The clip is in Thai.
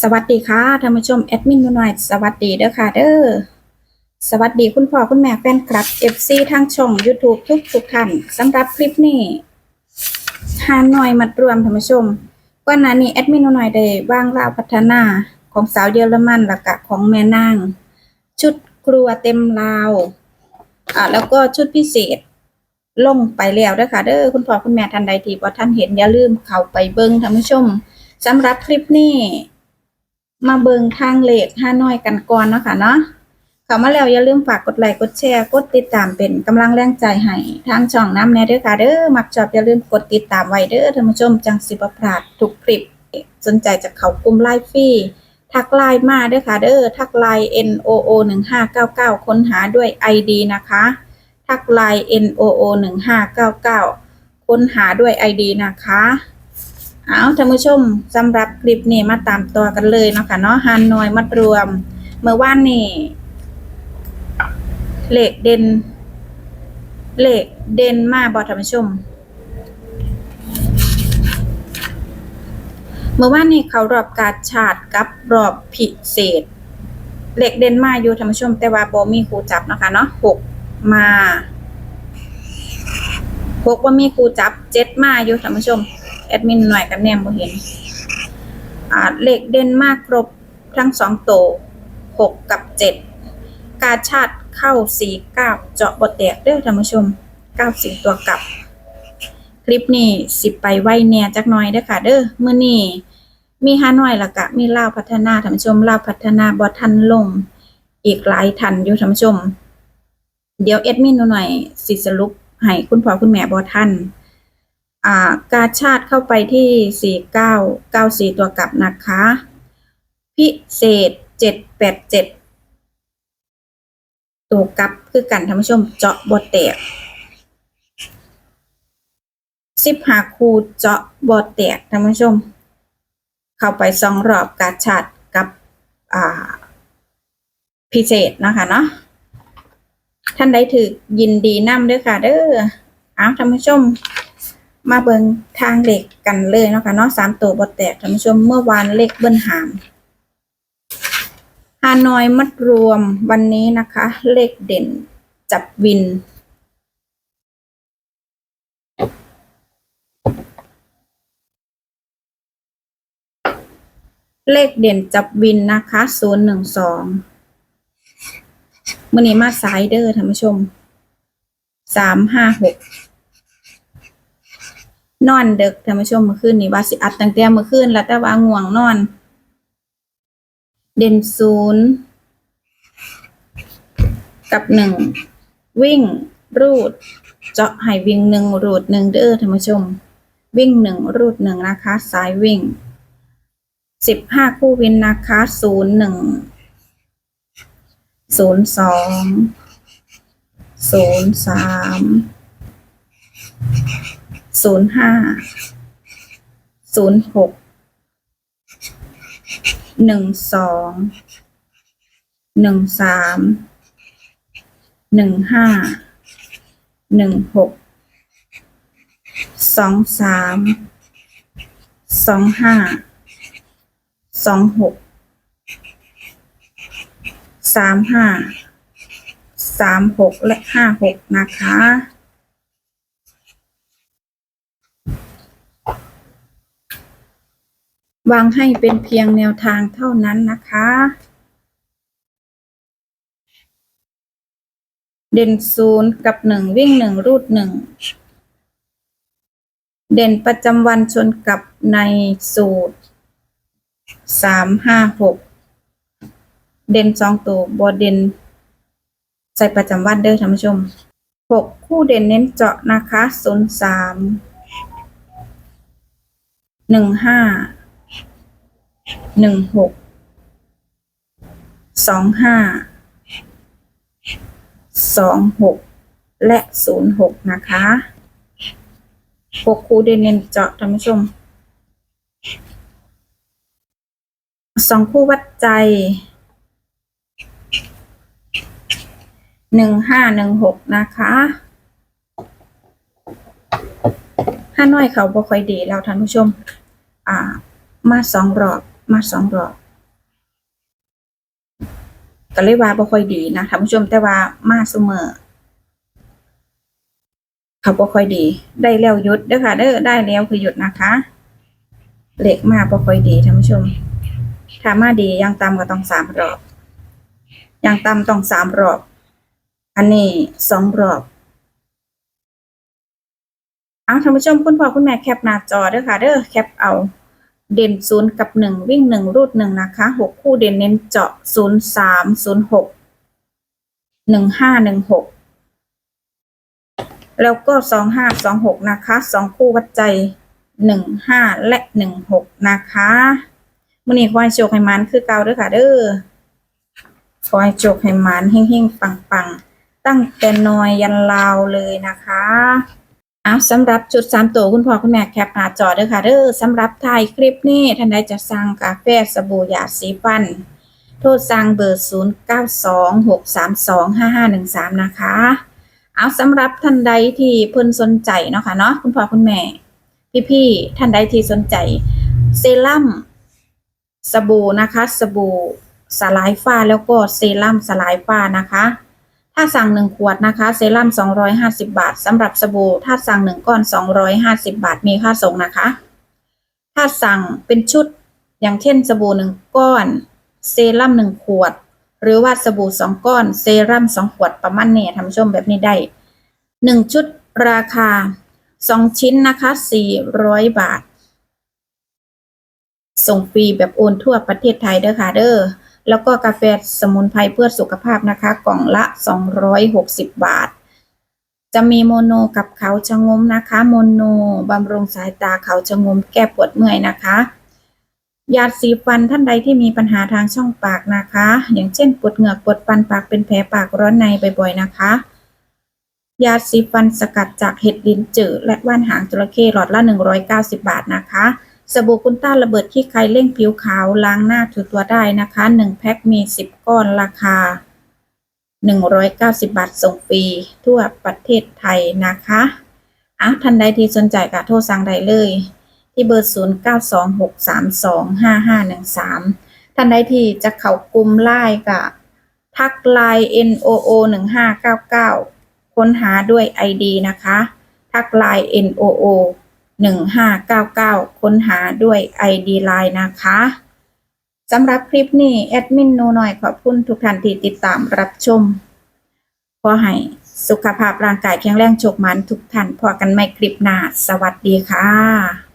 สวัสดีค่ะท่านผู้ชมแอดมินหน่อยสวัสดีเด้อค่ะเด้อสวัสดีคุณพ่อคุณแม่แฟนคลับ FC ทางช่อง YouTube ทุกทุกท่านสำหรับคลิปนี้ฮานอยมัดรวมท่านผู้ชมก่อนหน้านี้แอดมินหน่อยได้วางราวพัฒนาของสาวเยอรมันและกะของแม่นางชุดครัวเต็มราวอ่าแล้วก็ชุดพิเศษลงไปแล้วเด้อค่ะเด้อคุณพ่อคุณแม่ท่านใดที่บ่ท่านเห็นอย่าลืมเข้าไปเบิ่งท่านผู้ชมสำหรับคลิปนี้ มาเบิงทางเลขห้าน้อยกันก่อนเนาะค่ะเนาะเข้ามาแล้วอย่าลืมฝากกดไลค์กดแชร์กดติดตามเป็นกำลังแรงใจให้ทางช่องน้ำแน่เด้อค่ะเด้อมักชอบอย่าลืมกดติดตามไว้เด้อท่านผู้ชมจังสิบพลาดทุกคลิป สนใจจะเข้ากลุ่มไลฟ์ฟรีทักไลน์มาเด้อค่ะเด้อทักไลน์ N O O 1599ค้นหาด้วย ID นะคะ ทักไลน์ N O O 1599ค้นหาด้วย ID นะคะ เอาท่านผู้ชมสำหรับคลิปนี้มาตามตัวกันเลยเนาะค่ะเนาะฮานอยมัดรวม เมื่อวานนี้เหลขเด่นเหลขเด่นมาบอท่านผู้ชม เมื่อวานนี้เขารอบการชาติกับรอบพิเศษเหลขเด่นมาอยู่ท่านผู้ชม แต่ว่าบ่มีครูจับเนาะคะเนาะหกมาหกว่ามีครูจับเจ็ดมาอยู่ท่านผู้ชม แอดมินหน่อยกันแนมบ่เห็น อ่าเลขเด่นมากครบทั้งสองโตวหกกับเจ็ดกาชาติเข้าสี่เก้าเจาะบทแตกเด้อท่านผู้ชมเก้าสี่ตัวกลับ คลิปนี้สิบไปไว้แน่จักหน่อยเด้อค่ะเด้อเมื้อนี้มีฮานอยละกะ มีลาวพัฒนาท่านผู้ชมลาวพัฒนาบ่ทันลง อีกหลายทันอยู่ท่านผู้ชม เดี๋ยวแอดมินหน่อยสิสรุปให้คุณพ่อคุณแม่บ่ทันอ่า กาชาติเข้าไปที่สี่เก้าเก้าสี่ตัวกลับนะคะ พิเศษเจ็ดแปดเจ็ดตัวกลับคือกันท่านผู้ชมเจาะบทแตกสิบหาคูเจาะบทแตกท่านผู้ชม เข้าไปสองรอบกาชาติกับพิเศษนะคะเนาะท่านใดถือยินดีนำเด้อค่ะเด้อเอาวท่านผู้ชม มาเบิงทางเหล็กกันเลยเนาะค่ะเนาะสามตัวบทแตกท่านผู้ชมเมื่อวานเลขเบิ้ลหามฮานอยมัดรวมวันนี้นะคะ เลขเด่นจับวิน เลขเด่นจับวินนะคะศูนย์หนึ่งสองมื่อนี้มาสายเด้อท่านผู้ชมสามห้าหก นอนเด็กท่านผู้ชมเมื่อคืนนี้ว่าสิอัดตั้งแต่เมื่อคืนแล้วแต่ว่าง่วงนอน เด่นศูนย์กับหนึ่งวิ่ง รูด เจาะให้วิ่งหนึ่งรูดหนึ่งเด้อท่านผู้ชม วิ่งหนึ่งรูดหนึ่งนะคะ สายวิ่งสิบห้าคู่วินนะคะศูนย์หนึ่งศูนย์สองศูนย์สาม ศูนย์ห้าศูนย์หกหนึ่งสองหนึ่งสามหนึ่งห้าหนึ่งหกสองสามสองห้าสองหกสามห้าสามหกและห้าหกนะคะ วางให้เป็นเพียงแนวทางเท่านั้นนะคะ เด่นศูนย์กับหนึ่งวิ่งหนึ่งรูดหนึ่งเด่นประจำวันชนกับในสูตรสามห้าหกเด่นสองตัวบอเด่นใส่ประจำวันเด้อท่านผู้ชมหกคู่เด่นเน้นเจาะนะคะศูนย์สามหนึ่งห้า หนึ่งหกสองห้าสองหกและศูนย์หกนะคะหกคู่เดนเนนเจาะท่านผู้ชมสองคู่วัดใจหนึ่งห้าหนึ่งหกนะคะห้าน้อยเขาบ่ค่อยดีแล้วท่านผู้ชม อ่า มาสองรอบ มาสองรอบก็เลยว่าบ่ค่อยดีนะท่านผู้ชมแต่ว่ามาเสมอเขาบ่ค่อยดี ได้แล้วหยุดเด้อค่ะเด้อได้แล้วคือหยุดนะคะเหล็กมาบ่ค่อยดีท่านผู้ชมถ้ามาดียังต่ำก็ต้องสามรอบยังต่ำต้องสามรอบ อันนี้สองรอบเอาท่านผู้ชมคุณพ่อคุณแม่แคปหน้าจอเด้อค่ะเด้อแคปเอา เด่นศูนย์กับหนึ่งวิ่งหนึ่งรูดหนึ่งนะคะหกคู่เด่นเน้นเจาะศูนย์สามศูนย์หกหนึ่งห้าหนึ่งหกแล้วก็สองห้าสองหกนะคะสองคู่วัดใจหนึ่งห้าและหนึ่งหกนะคะมื่อนี้ขอให้โชคให้มันคือเก่าด้อค่ะ เด้อขอให้โชคให้มันเฮงๆปังๆ ตั้งแต่น้อยยันลาวเลยนะคะ อาสำหรับจุดสามตัวคุณพ่อคุณแม่แคปหน้าจอเด้อค่ะเด้อสำหรับถ่ายคลิปนี้ท่านใดจะสั่งกาแฟสบู่ยาสีฟัน โทรสั่งเบอร์ 0 9 2 6 3 2 5 5 1 3 นะคะเอาสำหรับท่านใดที่เพิ่นสนใจเนาะค่ะเนาะคุณพ่อคุณแม่ พี่ๆท่านใดที่สนใจ เซรั่มสบู่นะคะ สบู่สลายฝ้าแล้วก็เซรั่มสลายฝ้านะคะ ถ้าสั่งหนึ่งขวดนะคะ เซรั่ม250 บาทสำหรับสบู่ถ้าสั่งหนึ่งก้อน 250 บาทมีค่าส่งนะคะ ถ้าสั่งเป็นชุดอย่างเช่นสบู่หนึ่งก้อน เซรั่มหนึ่งขวด หรือว่าสบู่สองก้อน เซรั่มสองขวดประมาณนี้ท่านผู้ชมแบบนี้ได้หนึ่งชุดราคาสองชิ้นนะคะสี่ร้อยบาท ส่งฟรีแบบโอนทั่วประเทศไทยเด้อค่ะเด้อ แล้วก็กาแฟสมุนไพรเพื่อสุขภาพนะคะ กล่องละ 260 บาท จะมีโมโนกับเขาชะงมนะคะ โมโนบำรุงสายตาเขาชะงมแก้ปวดเมื่อยนะคะยาสีฟันท่านใดที่มีปัญหาทางช่องปากนะคะ อย่างเช่นปวดเหงือกปวดฟันปากเป็นแผลปากร้อนในบ่อยๆนะคะ ยาสีฟันสกัดจากเห็ดลิ้นจืดและว่านหางจระเข้หลอดละ 190 บาทนะคะ สบู่คุณต้าระเบิดขี้ใครเร่งผิวขาวล้างหน้าถูตัวได้นะคะ 1 แพ็คมี 10 ก้อนราคา 190 บาทส่งฟรีทั่วประเทศไทยนะคะอะท่านใดที่สนใจก็โทรสั่งได้เลย ที่เบอร์ 0926325513 ท่านใดที่จะเข้ากลุ่มไลน์ก็ทักไลน์ NOO 1599 ค้นหาด้วย ID นะคะ ทักไลน์ NOO 1599 ค้นหาด้วย ID Line นะคะสำหรับคลิปนี้ แอดมินโนหน่อยขอบคุณทุกท่านที่ติดตามรับชม ขอให้สุขภาพร่างกายแข็งแรงโชคมันทุกท่านพอกันไม่คลิปหน้า สวัสดีค่ะ